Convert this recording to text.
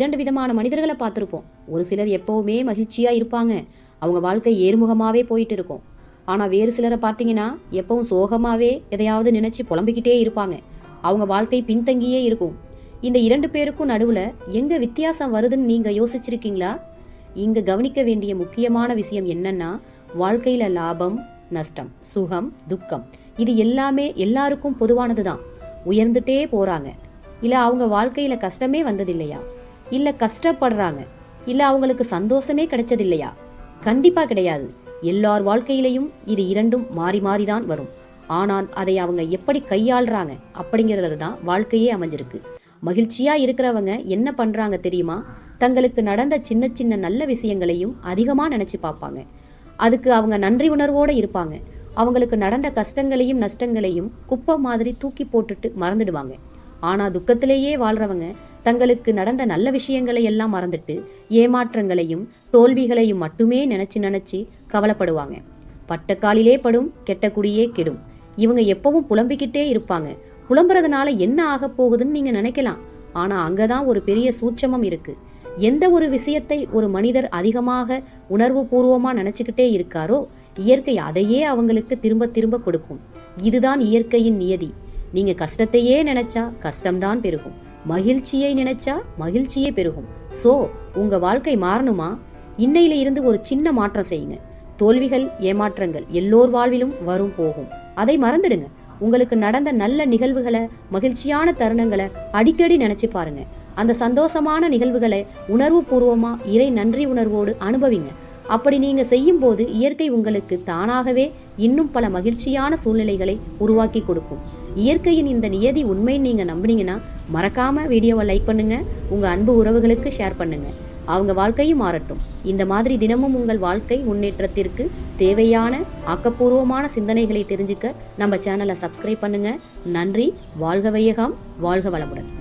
இரண்டு விதமான மனிதர்களை பார்த்துருப்போம். ஒரு சிலர் எப்போவுமே மகிழ்ச்சியாக இருப்பாங்க. அவங்க வாழ்க்கை ஏறுமுகமாகவே போயிட்டு இருக்கும் ஆனால் வேறு சிலரை பார்த்தீங்கன்னா எப்பவும் சோகமாகவே எதையாவது நினைச்சு புலம்பிக்கிட்டே இருப்பாங்க. அவங்க வாழ்க்கை பின்தங்கியே இருக்கும். இந்த இரண்டு பேருக்கும் நடுவில் எங்கே வித்தியாசம் வருதுன்னு நீங்கள் யோசிச்சிருக்கீங்களா? இங்கே கவனிக்க வேண்டிய முக்கியமான விஷயம் என்னன்னா வாழ்க்கையில் லாபம் நஷ்டம் சுகம் துக்கம். இது எல்லாமே எல்லாருக்கும் பொதுவானது தான் உயர்ந்துட்டே போகிறாங்க இல்லை அவங்க வாழ்க்கையில் கஷ்டமே வந்ததில்லையா? இல்லை கஷ்டப்படுறாங்க. இல்லை அவங்களுக்கு சந்தோஷமே கிடைச்சதில்லையா? கண்டிப்பாக கிடையாது. எல்லார் வாழ்க்கையிலையும் இது இரண்டும் மாறி மாறி தான் வரும். ஆனால் அதை அவங்க எப்படி கையாளுறாங்க அப்படிங்கிறது தான் வாழ்க்கையே அமைஞ்சிருக்கு. மகிழ்ச்சியாக இருக்கிறவங்க என்ன பண்ணுறாங்க தெரியுமா? தங்களுக்கு நடந்த சின்ன சின்ன நல்ல விஷயங்களையும் அதிகமாக நினச்சி பார்ப்பாங்க. அதுக்கு அவங்க நன்றி உணர்வோடு இருப்பாங்க. அவங்களுக்கு நடந்த கஷ்டங்களையும் நஷ்டங்களையும் குப்பை மாதிரி தூக்கி போட்டுட்டு மறந்துடுவாங்க. ஆனால் துக்கத்திலேயே வாழ்கிறவங்க தங்களுக்கு நடந்த நல்ல விஷயங்களை எல்லாம் மறந்துட்டு ஏமாற்றங்களையும் தோல்விகளையும் மட்டுமே நினைச்சு நினைச்சு கவலைப்படுவாங்க. பட்டக்காலிலே படும் கெட்ட குடியே கெடும். இவங்க எப்பவும் புலம்பிக்கிட்டே இருப்பாங்க. புலம்புறதுனால என்ன ஆக போகுதுன்னு நீங்க நினைக்கலாம். ஆனா அங்கதான் ஒரு பெரிய சூட்சமம் இருக்கு. எந்த ஒரு விஷயத்தை ஒரு மனிதர் அதிகமாக உணர்வு பூர்வமா நினைச்சுக்கிட்டே இருக்காரோ இயற்கை அதையே அவங்களுக்கு திரும்ப திரும்ப கொடுக்கும். இதுதான் இயற்கையின் நியதி. நீங்க கஷ்டத்தையே நினைச்சா கஷ்டம்தான் பெருகும். மகிழ்ச்சியை நினைச்சா மகிழ்ச்சியே பெருகும். சோ உங்க வாழ்க்கை மாறணுமா? இன்னையில இருந்து ஒரு சின்ன மாற்றம் செய்யுங்க. தோல்விகள் ஏமாற்றங்கள் எல்லோர் வாழ்விலும் வரும் போகும். அதை மறந்துடுங்க. உங்களுக்கு நடந்த நல்ல நிகழ்வுகளை மகிழ்ச்சியான தருணங்களை அடிக்கடி நினைச்சு பாருங்க. அந்த சந்தோஷமான நிகழ்வுகளை உணர்வு பூர்வமா இறை நன்றி உணர்வோடு அனுபவிங்க. அப்படி நீங்க செய்யும் போது இயற்கை உங்களுக்கு தானாகவே இன்னும் பல மகிழ்ச்சியான சூழ்நிலைகளை உருவாக்கி கொடுக்கும். இயற்கையின் இந்த நியதி உண்மை நீங்கள் நம்புனீங்கன்னா மறக்காமல் வீடியோவை லைக் பண்ணுங்கள் உங்கள் அன்பு உறவுகளுக்கு ஷேர் பண்ணுங்கள் அவங்க வாழ்க்கையும் மாறட்டும். இந்த மாதிரி தினமும் உங்கள் வாழ்க்கை முன்னேற்றத்திற்கு தேவையான ஆக்கப்பூர்வமான சிந்தனைகளை தெரிஞ்சுக்க நம்ம சேனலை சப்ஸ்கிரைப் பண்ணுங்கள் நன்றி வாழ்க வையகம் வாழ்க வளமுடன்.